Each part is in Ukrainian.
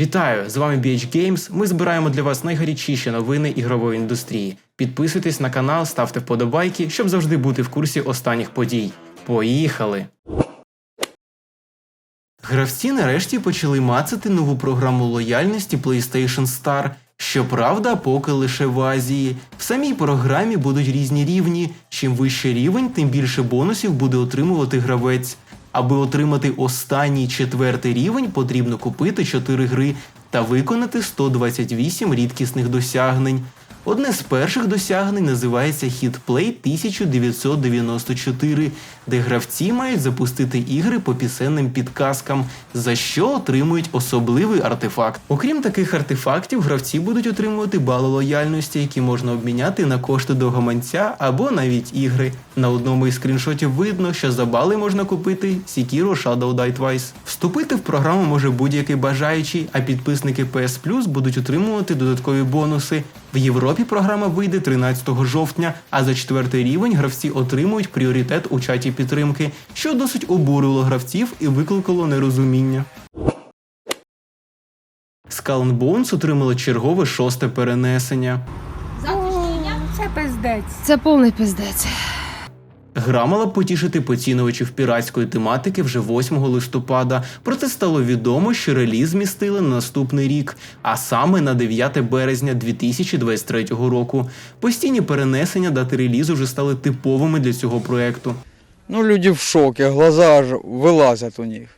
Вітаю! З вами BH Games. Ми збираємо для вас найгарячіші новини ігрової індустрії. Підписуйтесь на канал, ставте вподобайки, щоб завжди бути в курсі останніх подій. Поїхали! Гравці нарешті почали мацати нову програму лояльності PlayStation Star. Щоправда, поки лише в Азії. В самій програмі будуть різні рівні. Чим вищий рівень, тим більше бонусів буде отримувати гравець. Аби отримати останній четвертий рівень, потрібно купити 4 гри та виконати 128 рідкісних досягнень. Одне з перших досягнень називається Hitplay 1994, де гравці мають запустити ігри по пісенним підказкам, за що отримують особливий артефакт. Окрім таких артефактів, гравці будуть отримувати бали лояльності, які можна обміняти на кошти до гаманця або навіть ігри. На одному із скріншотів видно, що за бали можна купити Sekiro Shadow Die Twice. Вступити в програму може будь-який бажаючий, а підписники PS Plus будуть отримувати додаткові бонуси. В Європі програма вийде 13 жовтня, а за четвертий рівень гравці отримують пріоритет у чаті підтримки, що досить обурило гравців і викликало нерозуміння. Skull and Bones отримала чергове шосте перенесення. Це пиздець. Це повний пиздець. Гра мала б потішити поцінувачів піратської тематики вже 8 листопада, проте стало відомо, що реліз змістили на наступний рік, а саме на 9 березня 2023 року. Постійні перенесення дати релізу вже стали типовими для цього проекту. Ну, люди в шокі, глаза аж вилазять у них.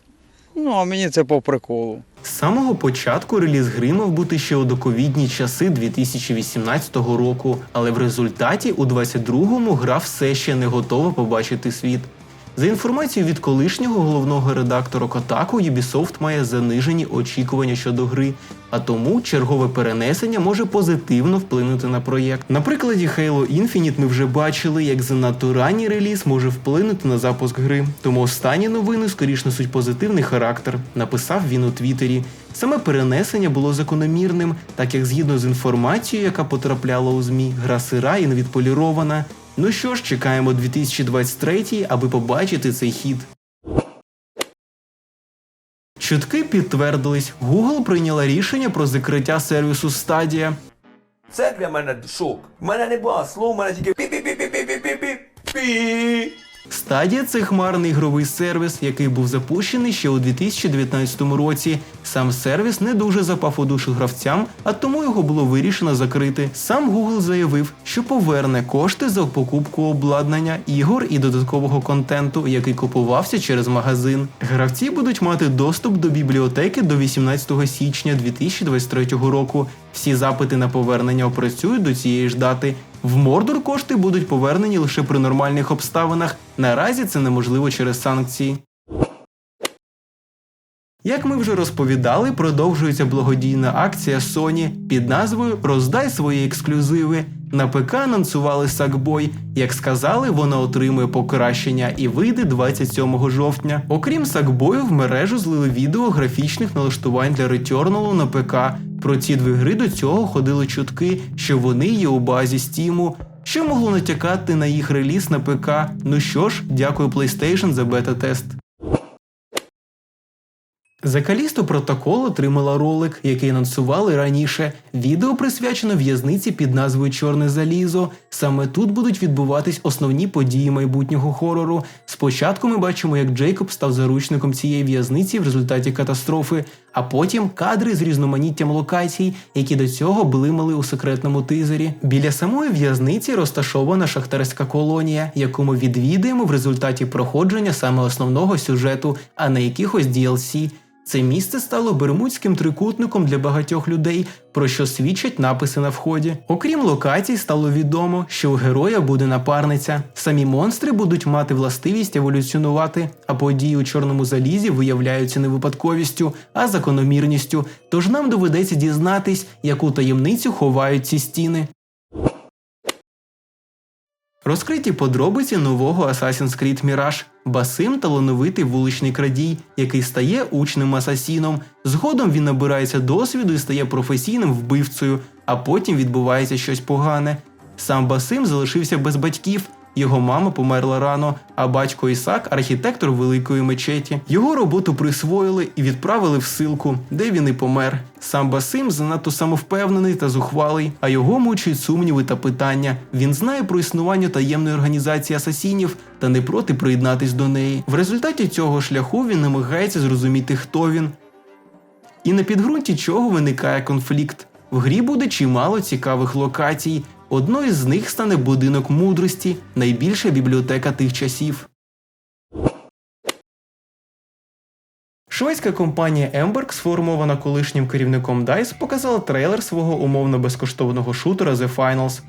Ну, а мені це по приколу. З самого початку реліз гри мав бути ще у доковідні часи 2018 року, але в результаті у 22-му гра все ще не готова побачити світ. За інформацією від колишнього головного редактора Котаку, Ubisoft має занижені очікування щодо гри, а тому чергове перенесення може позитивно вплинути на проєкт. На прикладі Halo Infinite ми вже бачили, як занадто ранній реліз може вплинути на запуск гри. Тому останні новини скоріш несуть позитивний характер, написав він у Твіттері. Саме перенесення було закономірним, так як згідно з інформацією, яка потрапляла у ЗМІ, гра сира і невідполірована. Ну що ж, чекаємо 2023, аби побачити цей хід. Чутки підтвердились. Google прийняла рішення про закриття сервісу Stadia. Це для мене шок. У мене не було слов, у мене тільки пі-пі-пі-пі-пі-пі-пі. Stadia – це хмарний ігровий сервіс, який був запущений ще у 2019 році. Сам сервіс не дуже запав у душу гравцям, а тому його було вирішено закрити. Сам Google заявив, що поверне кошти за покупку обладнання, ігор і додаткового контенту, який купувався через магазин. Гравці будуть мати доступ до бібліотеки до 18 січня 2023 року. Всі запити на повернення опрацюють до цієї ж дати. В Мордор кошти будуть повернені лише при нормальних обставинах. Наразі це неможливо через санкції. Як ми вже розповідали, продовжується благодійна акція Sony під назвою Роздай свої ексклюзиви. На ПК анонсували Sackboy. Як сказали, вона отримує покращення і вийде 27 жовтня. Окрім Sackboy, в мережу злили відео графічних налаштувань для Returnal на ПК. Про ці дві гри до цього ходили чутки, що вони є у базі Стіму. Що могло натякати на їх реліз на ПК? Ну що ж, дякую PlayStation за бета-тест. За Калісто Протокол отримала ролик, який анонсували раніше. Відео присвячено в'язниці під назвою Чорне залізо. Саме тут будуть відбуватись основні події майбутнього хорору. Спочатку ми бачимо, як Джейкоб став заручником цієї в'язниці в результаті катастрофи, а потім кадри з різноманіттям локацій, які до цього блимали у секретному тизері. Біля самої в'язниці розташована шахтарська колонія, яку ми відвідаємо в результаті проходження саме основного сюжету, а не якихось DLC. Це місце стало бермудським трикутником для багатьох людей, про що свідчать написи на вході. Окрім локацій, стало відомо, що у героя буде напарниця. Самі монстри будуть мати властивість еволюціонувати, а події у чорному залізі виявляються не випадковістю, а закономірністю. Тож нам доведеться дізнатись, яку таємницю ховають ці стіни. Розкриті подробиці нового Assassin's Creed Mirage. Басим талановитий вуличний крадій, який стає учним асасіном. Згодом він набирається досвіду і стає професійним вбивцею, а потім відбувається щось погане. Сам Басим залишився без батьків, Його мама померла рано, а батько Ісак архітектор великої мечеті. Його роботу присвоїли і відправили в силку, де він і помер. Сам Басим занадто самовпевнений та зухвалий, а його мучують сумніви та питання. Він знає про існування таємної організації асасінів та не проти приєднатись до неї. В результаті цього шляху він намагається зрозуміти, хто він, і на підґрунті чого виникає конфлікт. В грі буде чимало цікавих локацій. Одною з них стане будинок мудрості, найбільша бібліотека тих часів. Шведська компанія Emberg, сформована колишнім керівником DICE, показала трейлер свого умовно безкоштовного шутера The Finals.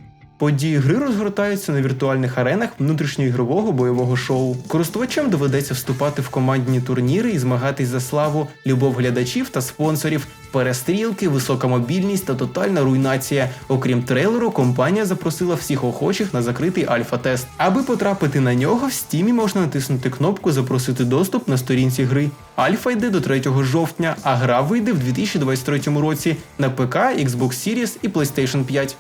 Події гри розгортаються на віртуальних аренах внутрішньоігрового бойового шоу. Користувачам доведеться вступати в командні турніри і змагатись за славу, любов глядачів та спонсорів, перестрілки, висока мобільність та тотальна руйнація. Окрім трейлеру, компанія запросила всіх охочих на закритий альфа-тест. Аби потрапити на нього, в стімі можна натиснути кнопку Запросити доступ на сторінці гри. Альфа йде до 3 жовтня, а гра вийде в 2023 році на ПК, Xbox Series і PlayStation 5.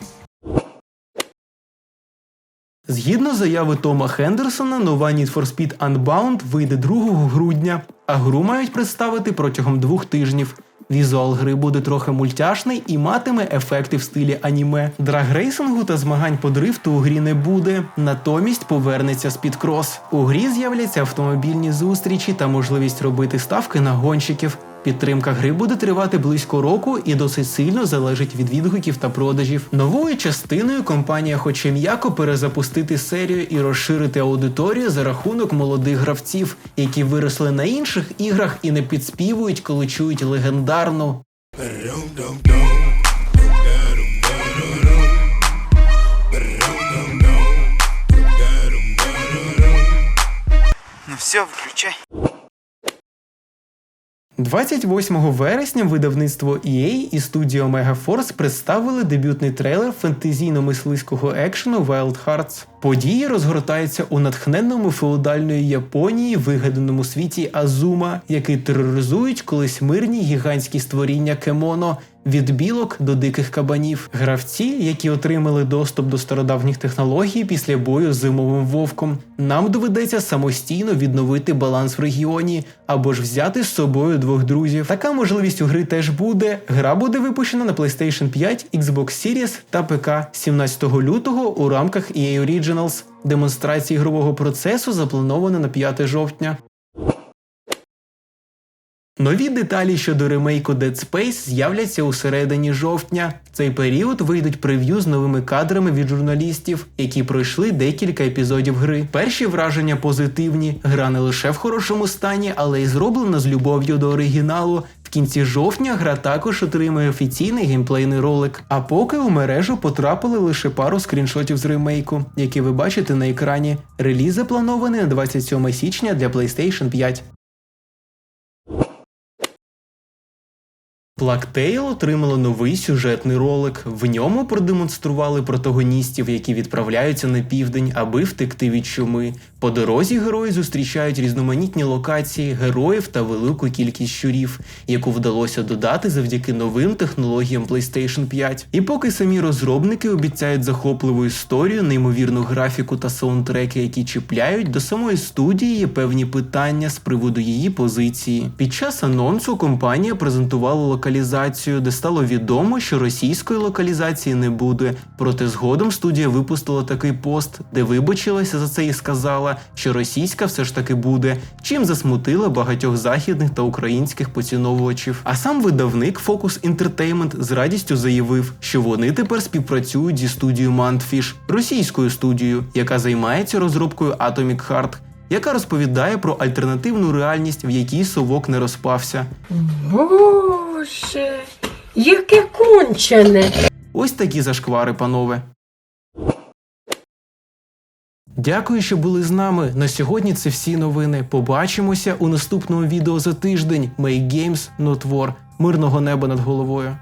Згідно заяви Тома Хендерсона, нова Need for Speed Unbound вийде 2 грудня, а гру мають представити протягом двох тижнів. Візуал гри буде трохи мультяшний і матиме ефекти в стилі аніме. Драгрейсингу та змагань по дрифту у грі не буде, натомість повернеться спідкрос. У грі з'являться автомобільні зустрічі та можливість робити ставки на гонщиків. Підтримка гри буде тривати близько року і досить сильно залежить від відгуків та продажів. Новою частиною компанія хоче м'яко перезапустити серію і розширити аудиторію за рахунок молодих гравців, які виросли на інших іграх і не підспівують, коли чують легендарну. Ну все, включай. 28 вересня видавництво EA і студіо Megaforce представили дебютний трейлер фентезійно-мисливського екшену Wild Hearts. Події розгортаються у натхненному феодальної Японії, вигаданому світі Азума, який тероризують колись мирні гігантські створіння кемоно. Від білок до диких кабанів, гравці, які отримали доступ до стародавніх технологій після бою з зимовим вовком, нам доведеться самостійно відновити баланс в регіоні або ж взяти з собою двох друзів. Така можливість у гри теж буде. Гра буде випущена на PlayStation 5, Xbox Series та ПК 17 лютого у рамках EA Originals. Демонстрація ігрового процесу запланована на 5 жовтня. Нові деталі щодо ремейку Dead Space з'являться у середині жовтня. В цей період вийдуть прев'ю з новими кадрами від журналістів, які пройшли декілька епізодів гри. Перші враження позитивні. Гра не лише в хорошому стані, але й зроблена з любов'ю до оригіналу. Кінці жовтня гра також отримає офіційний геймплейний ролик. А поки у мережу потрапили лише пару скріншотів з ремейку, які ви бачите на екрані. Реліз запланований на 27 січня для PlayStation 5. Плактейл отримало новий сюжетний ролик. В ньому продемонстрували протагоністів, які відправляються на південь, аби втекти від чуми. По дорозі герої зустрічають різноманітні локації, героїв та велику кількість щурів, яку вдалося додати завдяки новим технологіям PlayStation 5. І поки самі розробники обіцяють захопливу історію, неймовірну графіку та саундтреки, які чіпляють, до самої студії є певні питання з приводу її позиції. Під час анонсу компанія презентувала локалізацію, де стало відомо, що російської локалізації не буде. Проте згодом студія випустила такий пост, де вибачилася за це і сказала, що російська все ж таки буде, чим засмутила багатьох західних та українських поціновувачів. А сам видавник Focus Entertainment з радістю заявив, що вони тепер співпрацюють зі студією Mantfish, російською студією, яка займається розробкою Atomic Heart. Яка розповідає про альтернативну реальність, в якій совок не розпався. Боже, яке кончене. Ось такі зашквари, панове. Дякую, що були з нами. На сьогодні це всі новини. Побачимося у наступному відео за тиждень. Make Games Not War. Мирного неба над головою.